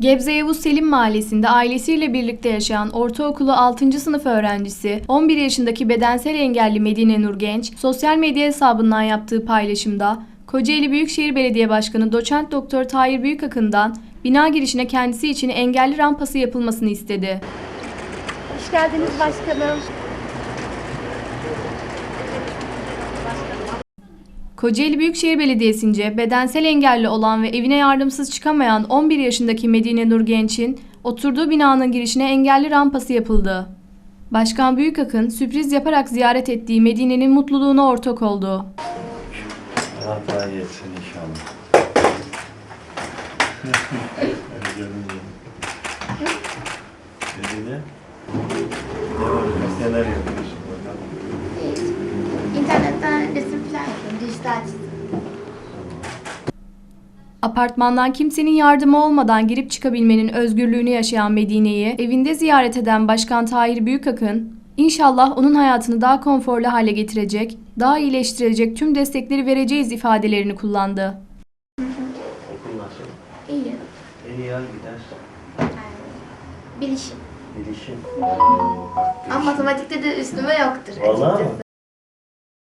Gebze Yavuz Selim Mahallesi'nde ailesiyle birlikte yaşayan ortaokulu 6. sınıf öğrencisi 11 yaşındaki bedensel engelli Medine Nur Genç sosyal medya hesabından yaptığı paylaşımda Kocaeli Büyükşehir Belediye Başkanı Doçent Doktor Tahir Büyükakın'dan bina girişine kendisi için engelli rampası yapılmasını istedi. Hoş geldiniz başkanım. Kocaeli Büyükşehir Belediyesi'nce bedensel engelli olan ve evine yardımsız çıkamayan 11 yaşındaki Medine Nur Genç'in oturduğu binanın girişine engelli rampası yapıldı. Başkan Büyükakın sürpriz yaparak ziyaret ettiği Medine'nin mutluluğuna ortak oldu. Allah daha iyi etsin inşallah. Medine. Ne var? Neler yapıyorsun Apartmandan kimsenin yardımı olmadan girip çıkabilmenin özgürlüğünü yaşayan Medine'yi evinde ziyaret eden Başkan Tahir Büyükakın, inşallah onun hayatını daha konforlu hale getirecek, daha iyileştirecek tüm destekleri vereceğiz ifadelerini kullandı. Okul nasıl? İyi. En iyi hangi ders? Bilişim. Bilişim. Ama matematikte de üstüme yoktur Vallahi açıkçası.